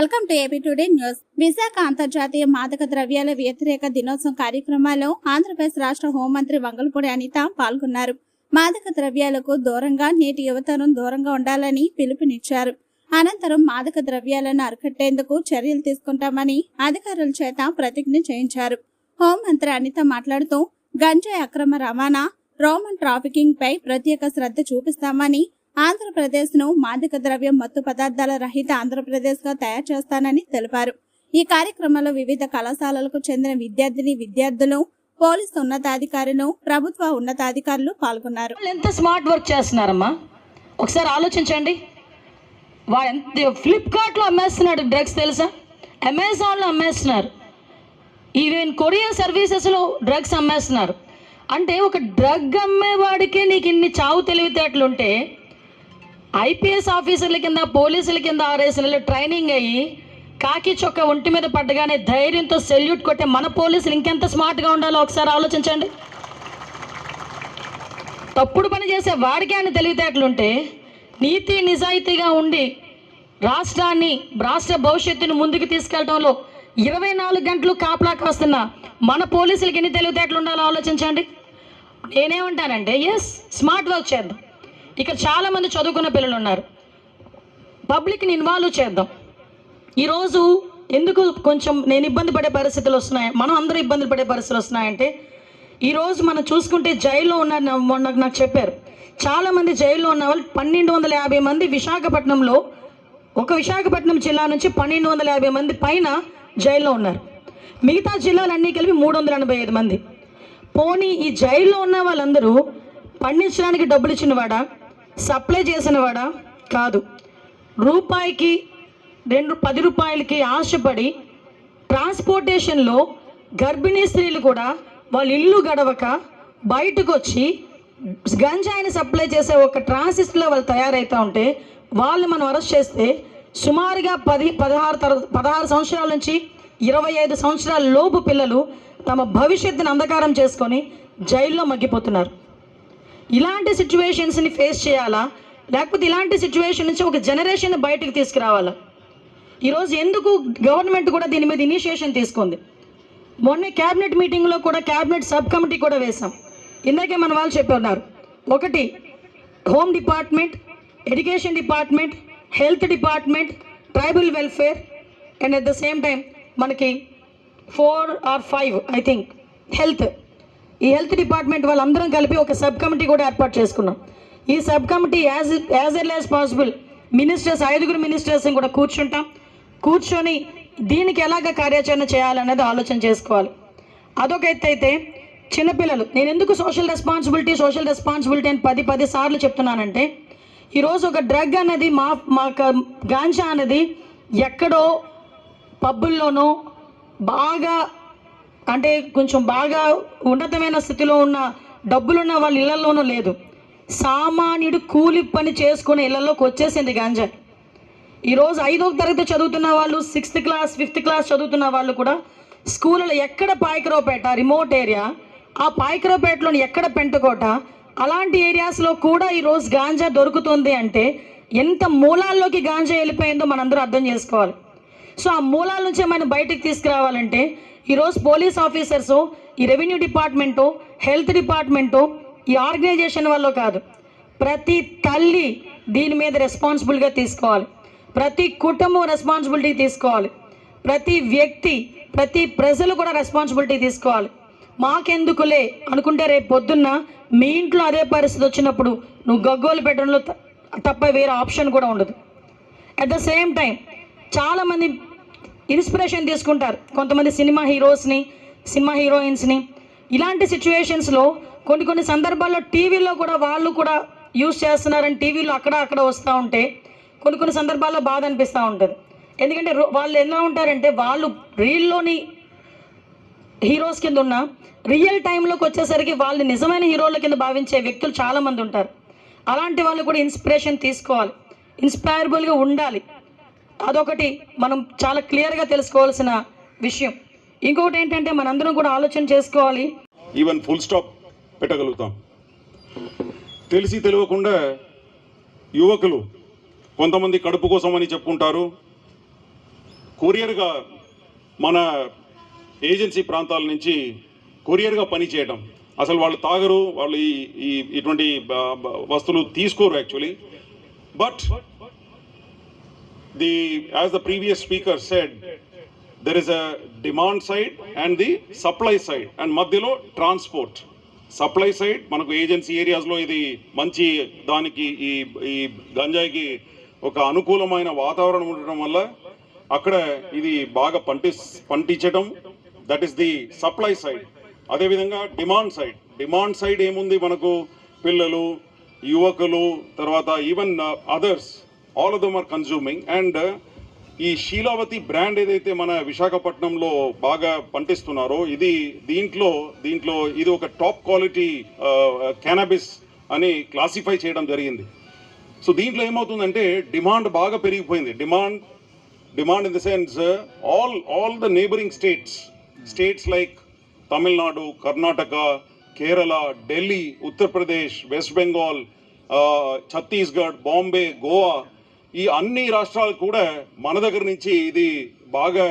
Welcome to AP today news. Visakha అంతర్జాతీయ మాదక ద్రవ్యాల వ్యతిరేక దినోత్సవం కార్యక్రమాల్లో ఆంధ్రప్రదేశ్ రాష్ట్ర హోంమంత్రి వంగలపూడి అనిత పాల్గొన్నారు. మాదక ద్రవ్యాలకు దూరంగా నేటి యువతరం దూరంగా ఉండాలని పిలుపునిచ్చారు. అనంతరం మాదక ద్రవ్యాలను అరికట్టేందుకు చర్యలు తీసుకుంటామని అధికారుల చేత ప్రతిజ్ఞ చేయించారు. హోంమంత్రి అనిత మాట్లాడుతూ గంజాయి అక్రమ రవాణా రోమన్ ట్రాఫికింగ్ పై ప్రత్యేక శ్రద్ధ చూపిస్తామని ఆంధ్రప్రదేశ్ను మాదక ద్రవ్యం మత్తు పదార్థాల రహిత ఆంధ్రప్రదేశ్గా తయారు చేస్తానని తెలిపారు. ఈ కార్యక్రమంలో వివిధ కళాశాలలకు చెందిన విద్యార్థిని విద్యార్థులు పోలీసు ఉన్నతాధికారులు ప్రభుత్వ ఉన్నతాధికారులు పాల్గొన్నారు. వాళ్ళు ఎంత స్మార్ట్ వర్క్ చేస్తున్నారమ్మా? ఒకసారి ఆలోచించండి. వాడు ఫ్లిప్కార్ట్లో అమ్మేస్తున్నాడు డ్రగ్స్ తెలుసా? అమెజాన్లో అమ్మేస్తున్నారు. ఈవెన్ కొరియర్ సర్వీసెస్లో డ్రగ్స్ అమ్మేస్తున్నారు. అంటే ఒక డ్రగ్ అమ్మేవాడికే నీకు ఇన్ని చావు తెలివితేటలుంటే ఐపీఎస్ ఆఫీసర్ల కింద పోలీసుల కింద ఆరేసిన నెలలు ట్రైనింగ్ అయ్యి కాకి చొక్క ఒంటి మీద పడ్డగానే ధైర్యంతో సెల్యూట్ కొట్టే మన పోలీసులు ఇంకెంత స్మార్ట్గా ఉండాలో ఒకసారి ఆలోచించండి. తప్పుడు పని చేసే వాడికి అని తెలివితేటలుంటే నీతి నిజాయితీగా ఉండి రాష్ట్రాన్ని రాష్ట్ర భవిష్యత్తును ముందుకు తీసుకెళ్ళడంలో ఇరవై నాలుగు గంటలు కాపలా కాస్తున్న మన పోలీసులకి ఎన్ని తెలివితేటలు ఉండాలో ఆలోచించండి. నేనేమంటానంటే ఎస్ స్మార్ట్ వర్క్ చేద్దాం. ఇక్కడ చాలామంది చదువుకున్న పిల్లలు ఉన్నారు. పబ్లిక్ని ఇన్వాల్వ్ చేద్దాం. ఈరోజు ఎందుకు కొంచెం నేను ఇబ్బంది పడే పరిస్థితులు వస్తున్నాయి? మనం అందరూ ఇబ్బందులు పడే పరిస్థితులు వస్తున్నాయంటే ఈరోజు మనం చూసుకుంటే జైల్లో ఉన్న మొన్న నాకు చెప్పారు. చాలామంది జైల్లో ఉన్న వాళ్ళు పన్నెండు వందల యాభై మంది విశాఖపట్నంలో ఒక విశాఖపట్నం జిల్లా నుంచి పన్నెండు వందల యాభై మంది పైన జైల్లో ఉన్నారు. మిగతా జిల్లాలన్నీ కలిపి మూడు వందల ఎనభై ఐదు మంది. పోనీ ఈ జైల్లో ఉన్న వాళ్ళందరూ పండించడానికి డబ్బులు ఇచ్చినవాడా? సప్లై చేసినవాడా? కాదు. రూపాయికి రెండు పది రూపాయలకి ఆశపడి ట్రాన్స్పోర్టేషన్లో గర్భిణీ స్త్రీలు కూడా వాళ్ళ ఇల్లు గడవక బయటకు వచ్చి గంజాయిని సప్లై చేసే ఒక ట్రాన్సిస్ట్లో వాళ్ళు తయారవుతూ ఉంటే వాళ్ళు మనం అరెస్ట్ చేస్తే సుమారుగా పది పదహారు తర పదహారు సంవత్సరాల నుంచి ఇరవై ఐదు సంవత్సరాల లోపు పిల్లలు తమ భవిష్యత్తుని అంధకారం చేసుకొని జైల్లో మగ్గిపోతున్నారు. ఇలాంటి సిచ్యువేషన్స్ని ఫేస్ చేయాలా? లేకపోతే ఇలాంటి సిచ్యువేషన్ నుంచి ఒక జనరేషన్ బయటకు తీసుకురావాలా? ఈరోజు ఎందుకు గవర్నమెంట్ కూడా దీని మీద ఇనిషియేషన్ తీసుకుంది? మొన్న క్యాబినెట్ మీటింగ్లో కూడా క్యాబినెట్ సబ్ కమిటీ కూడా వేశాం. ఇందాకే మన వాళ్ళు చెప్పన్నారు. ఒకటి home department education department health department tribal welfare and at the same time మనకి four or five I think health ఈ హెల్త్ డిపార్ట్మెంట్ వాళ్ళందరం కలిపి ఒక సబ్ కమిటీ కూడా ఏర్పాటు చేసుకున్నాం. ఈ sub committee as as L as possible ministers ఐదుగురు మినిస్టర్స్ని కూడా కూర్చుంటాం. కూర్చొని దీనికి ఎలాగ కార్యాచరణ చేయాలనేది ఆలోచన చేసుకోవాలి. అదొక ఎత్తు అయితే చిన్నపిల్లలు నేను ఎందుకు సోషల్ రెస్పాన్సిబిలిటీ సోషల్ రెస్పాన్సిబిలిటీ అని పది పది సార్లు చెప్తున్నానంటే ఈరోజు ఒక డ్రగ్ అనేది మా మా గాంజా అనేది ఎక్కడో పబ్బుల్లోనో బాగా అంటే కొంచెం బాగా ఉన్నతమైన స్థితిలో ఉన్న డబ్బులున్న వాళ్ళ ఇళ్ళలోనూ లేదు. సామాన్యుడు కూలి పని చేసుకునే ఇళ్ళలోకి వచ్చేసింది గాంజా. ఈరోజు ఐదో తరగతి చదువుతున్న వాళ్ళు సిక్స్త్ క్లాస్ ఫిఫ్త్ క్లాస్ చదువుతున్న వాళ్ళు కూడా స్కూళ్ళలో ఎక్కడ పాయకరావుపేట రిమోట్ ఏరియా ఆ పాయకరావుపేటలోని ఎక్కడ పెంటకోట అలాంటి ఏరియాస్లో కూడా ఈరోజు గాంజా దొరుకుతుంది అంటే ఎంత మూలాల్లోకి గాంజా వెళ్ళిపోయిందో మనందరూ అర్థం చేసుకోవాలి. సో ఆ మూలాల నుంచే మనం బయటికి తీసుకురావాలంటే ఈరోజు పోలీస్ ఆఫీసర్సు ఈ రెవెన్యూ డిపార్ట్మెంటు హెల్త్ డిపార్ట్మెంటు ఈ ఆర్గనైజేషన్ వల్ల కాదు. ప్రతి తల్లి దీని మీద రెస్పాన్సిబుల్గా తీసుకోవాలి. ప్రతి కుటుంబం రెస్పాన్సిబిలిటీ తీసుకోవాలి. ప్రతి వ్యక్తి ప్రతి ప్రజలు కూడా రెస్పాన్సిబిలిటీ తీసుకోవాలి. మాకెందుకులే అనుకుంటే రేపు పొద్దున్న మీ ఇంట్లో అదే పరిస్థితి వచ్చినప్పుడు నువ్వు గగ్గోలు పెట్టడంలో తప్ప వేరే ఆప్షన్ కూడా ఉండదు. అట్ ద సేమ్ టైం చాలామంది ఇన్స్పిరేషన్ తీసుకుంటారు. కొంతమంది సినిమా హీరోస్ని సినిమా హీరోయిన్స్ని. ఇలాంటి సిచ్యువేషన్స్లో కొన్ని కొన్ని సందర్భాల్లో టీవీలో కూడా వాళ్ళు కూడా యూస్ చేస్తున్నారని టీవీలో అక్కడ అక్కడ వస్తూ ఉంటే కొన్ని కొన్ని సందర్భాల్లో బాధ అనిపిస్తూ ఉంటుంది. ఎందుకంటే రో- వాళ్ళు ఎలా ఉంటారంటే వాళ్ళు రీల్లోని హీరోస్ కింద ఉన్న రియల్ టైంలోకి వచ్చేసరికి వాళ్ళు నిజమైన హీరోల కింద భావించే వ్యక్తులు చాలామంది ఉంటారు. అలాంటి వాళ్ళు కూడా ఇన్స్పిరేషన్ తీసుకోవాలి. ఇన్స్పైరబుల్గా ఉండాలి. అదొకటి మనం చాలా క్లియర్గా తెలుసుకోవాల్సిన విషయం. ఇంకొకటి ఏంటంటే మనందరం కూడా ఆలోచన చేసుకోవాలి. ఈవెన్ ఫుల్ స్టాప్ పెట్టగలుగుతాం. తెలిసి తెలియకుండా యువకులు కొంతమంది కడుపు కోసం అని చెప్పుకుంటారు కొరియర్గా మన ఏజెన్సీ ప్రాంతాల నుంచి కొరియర్గా పనిచేయటం అసలు వాళ్ళు తాగరు వాళ్ళు ఈ ఇటువంటి వస్తువులు తీసుకోరు actually but the as the previous speaker said there is a demand side and the supply side and మధ్యలో ట్రాన్స్పోర్ట్ సప్లై సైడ్ మనకు ఏజెన్సీ ఏరియాస్లో ఇది మంచి దానికి ఈ ఈ గంజాయికి ఒక అనుకూలమైన వాతావరణం ఉండటం వల్ల అక్కడ ఇది బాగా పంటి పంటించడం that is the supply side అదేవిధంగా డిమాండ్ సైడ్ డిమాండ్ సైడ్ ఏముంది మనకు? పిల్లలు యువకులు తర్వాత even others uh, all of them are consuming and ఈ శీలావతి బ్రాండ్ ఏదైతే మన విశాఖపట్నంలో బాగా పంటిస్తున్నారో ఇది దీంట్లో దీంట్లో ఇది ఒక టాప్ క్వాలిటీ క్యానబిస్ అని క్లాసిఫై చేయడం జరిగింది. సో దీంట్లో ఏమవుతుందంటే డిమాండ్ బాగా పెరిగిపోయింది. Demand demand in the sense all all the neighbouring states states like Tamil Nadu Karnataka Kerala Delhi Uttar Pradesh West Bengal Chhattisgarh Bombay Goa ఈ అన్ని రాష్ట్రాలు కూడా మన దగ్గర నుంచి ఇది బాగా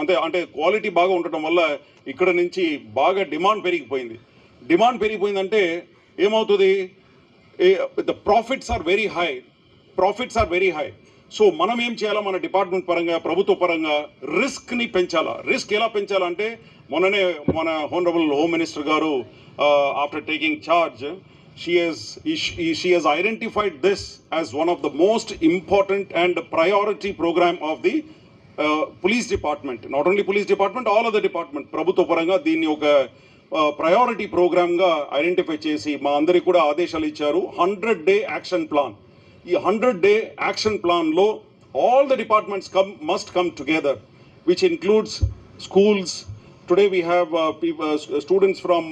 అంటే అంటే క్వాలిటీ బాగా ఉండటం వల్ల ఇక్కడ నుంచి బాగా డిమాండ్ పెరిగిపోయింది. డిమాండ్ పెరిగిపోయిందంటే ఏమవుతుంది? The profits are very high profits are very high so మనం ఏం చేయాలా? మన డిపార్ట్మెంట్ పరంగా ప్రభుత్వ పరంగా రిస్క్ని పెంచాలా? రిస్క్ ఎలా పెంచాలంటే మొన్ననే మన హోనరబుల్ హోమ్ మినిస్టర్ గారు after taking charge she has she has identified this as one of the most important and priority program of the uh, police department not only police department all of the department ప్రభుత్వ పరంగా దీన్ని ఒక priority ప్రోగ్రామ్గా identify చేసి మా అందరికి కూడా ఆదేశాలు ఇచ్చారు హండ్రెడ్ డే యాక్షన్ ప్లాన్ ఈ హండ్రెడ్ డే యాక్షన్ ప్లాన్లో all the departments come must come together which includes schools today we have students from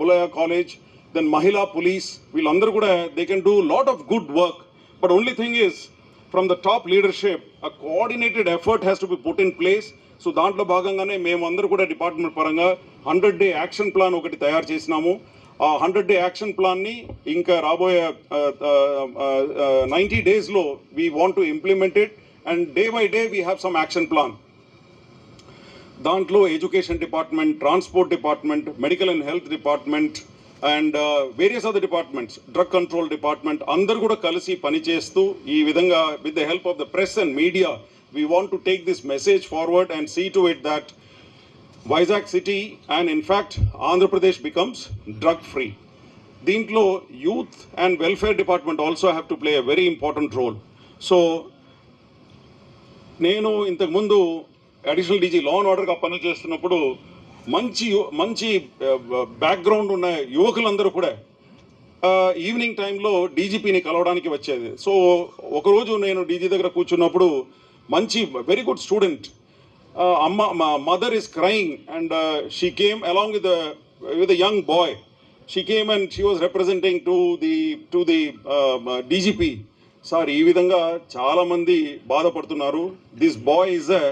బులయా college then మహిళా పోలీస్ వీళ్ళందరూ కూడా they can do lot of good work but only thing is from the top leadership a coordinated effort has to be put in place so దాంట్లో భాగంగానే మేము అందరూ కూడా department పరంగా hundred day action plan ఒకటి తయారు చేసినాము. ఆ హండ్రెడ్ డే యాక్షన్ ప్లాన్ని ఇంకా రాబోయే నైంటీ డేస్లో we want to implement it and day by day we have some action plan దాంట్లో education department transport department medical and health department and various other departments drug control department అందరు కూడా కలిసి పనిచేస్తూ ఈ విధంగా with the help of the press and media we want to take this message forward and see to it that Vizag city and in fact Andhra Pradesh becomes drug free దీంట్లో youth and welfare department also have to play a very important role so నేను ఇంతకుముందు additional DG law and ఆర్డర్గా పనిచేస్తున్నప్పుడు మంచి మంచి background ఉన్న యువకులందరూ కూడా ఈవినింగ్ టైంలో డీజీపీని కలవడానికి వచ్చేది. సో ఒకరోజు నేను డీజీ దగ్గర కూర్చున్నప్పుడు మంచి వెరీ గుడ్ స్టూడెంట్ అమ్మ మా mother is crying and she came along with with young boy she came and she was representing to the to the DGP sir ఈ విధంగా చాలామంది బాధపడుతున్నారు. This boy is a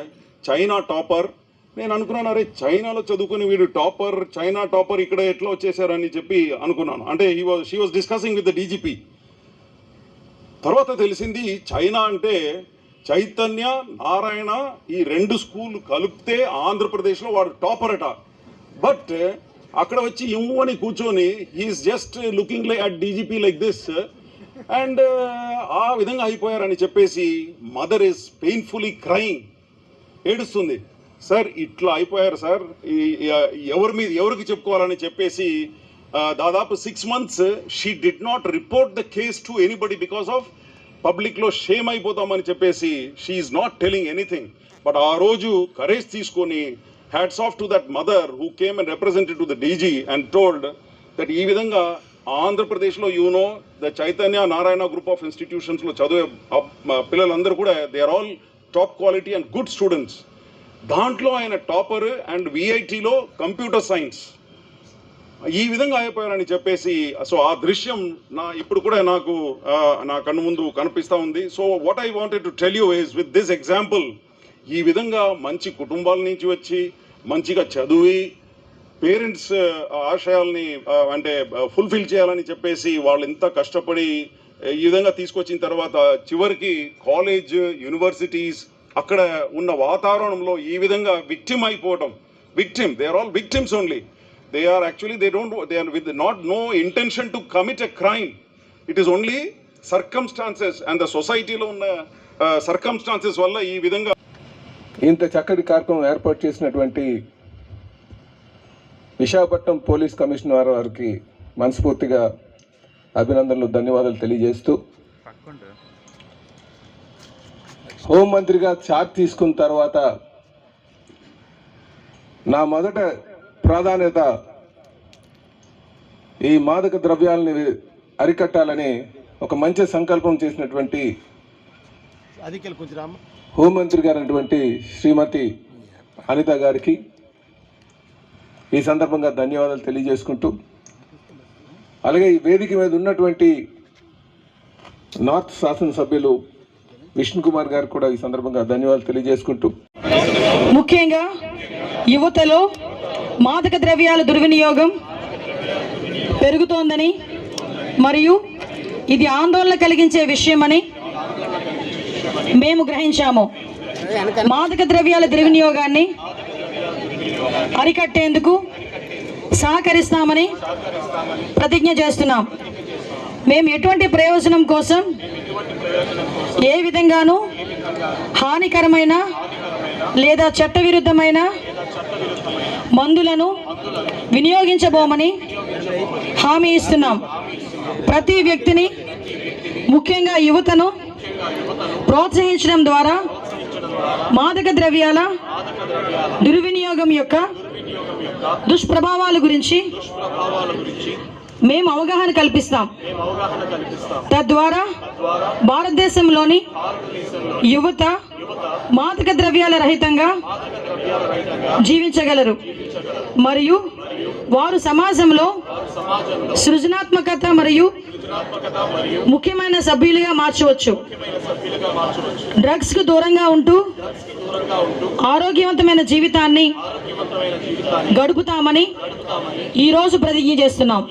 China topper నేను అనుకున్నాను అరే చైనాలో చదువుకుని వీడు టాపర్ చైనా టాపర్ ఇక్కడ ఎట్లా వచ్చేసారని చెప్పి అనుకున్నాను. అంటే ఈ was she was discussing with the DGP తర్వాత తెలిసింది చైనా అంటే చైతన్య నారాయణ ఈ రెండు స్కూల్ కలిపితే ఆంధ్రప్రదేశ్లో వాడు టాపర్ అట బట్ అక్కడ వచ్చి ఇమ్ము అని కూర్చొని he is just looking like at DGP like this and ఆ విధంగా అయిపోయారని చెప్పేసి మదర్ ఇస్ పెయిన్ఫుల్లీ క్రైయింగ్ ఏడుస్తుంది. సార్ ఇట్లా అయిపోయారు సార్. ఎవరి మీద ఎవరికి చెప్పుకోవాలని చెప్పేసి దాదాపు six months she did not report the case to anybody because of పబ్లిక్లో షేమ్ అయిపోతామని చెప్పేసి she is not telling anything but ఆ రోజు కరేజ్ తీసుకొని hats off to that mother who came and represented to the DG and told that ఈ విధంగా ఆంధ్రప్రదేశ్లో you know the Chaitanya Narayana group of ఇన్స్టిట్యూషన్స్లో చదివే పిల్లలందరూ కూడా they are all top quality and good students దాంట్లో ఆయన topper and విఐటీలో computer science. ఈ విధంగా అయిపోయారని చెప్పేసి సో ఆ దృశ్యం నా ఇప్పుడు కూడా నాకు నా కన్ను ముందు కనిపిస్తూ ఉంది. So what I wanted to tell you is with this example ఈ విధంగా మంచి కుటుంబాల నుంచి వచ్చి మంచిగా చదివి పేరెంట్స్ ఆశయాల్ని అంటే ఫుల్ఫిల్ చేయాలని చెప్పేసి వాళ్ళు ఎంత కష్టపడి ఈ విధంగా తీసుకొచ్చిన తర్వాత చివరికి కాలేజ్ యూనివర్సిటీస్ అక్కడ ఉన్న వాతావరణంలో ఈ విధంగా విక్టిమ్ అయిపోవడం victim they are all victims only they are actually they don't they are with not no intention to commit a crime it is only circumstances and the సొసైటీలో ఉన్న సర్కమ్స్టాన్సెస్ వల్ల ఈ విధంగా ఇంత చక్కటి కార్యక్రమం ఏర్పాటు చేసినటువంటి విశాఖపట్నం పోలీస్ కమిషనర్ వారికి మనస్ఫూర్తిగా అభినందనలు ధన్యవాదాలు తెలియజేస్తూ హోంమంత్రిగా చార్జ్ తీసుకున్న తర్వాత నా మొదట ప్రాధాన్యత ఈ మాదక ద్రవ్యాలని అరికట్టాలని ఒక మంచి సంకల్పం చేసినటువంటి హోంమంత్రి గారైనటువంటి శ్రీమతి అనిత గారికి ఈ సందర్భంగా ధన్యవాదాలు తెలియజేసుకుంటూ అలాగే ఈ వేదిక మీద ఉన్నటువంటి నార్త్ శాసనసభ్యులు విష్ణు కుమార్ గారు కూడా ఈ సందర్భంగా ధన్యవాదాలు తెలియజేసుకుంటూ ముఖ్యంగా యువతలో మాదక ద్రవ్యాల దుర్వినియోగం పెరుగుతోందని మరియు ఇది ఆందోళన కలిగించే విషయమని మేము గ్రహించాము. మాదక ద్రవ్యాల దుర్వినియోగాన్ని అరికట్టేందుకు సహకరిస్తామని ప్రతిజ్ఞ చేస్తున్నాం. మేము ఎటువంటి ప్రయోజనం కోసం ఏ విధంగానూ హానికరమైన లేదా చట్టవిరుద్ధమైన మందులను వినియోగించబోమని హామీ ఇస్తున్నాం. ప్రతి వ్యక్తిని ముఖ్యంగా యువతను ప్రోత్సహించడం ద్వారా మాదక ద్రవ్యాల దుర్వినియోగం యొక్క దుష్ప్రభావాల గురించి మేము అవగాహన కల్పిస్తాం. తద్వారా భారతదేశంలోని యువత మాదక ద్రవ్యాల రహితంగా జీవించగలరు. మరియు వారు సమాజంలో సృజనాత్మకత మరియు ముఖ్యమైన సభ్యులుగా మార్చవచ్చు. డ్రగ్స్కు దూరంగా ఉంటూ ఆరోగ్యవంతమైన జీవితాన్ని గడుపుతామని ఈరోజు ప్రతిజ్ఞ చేస్తున్నాం.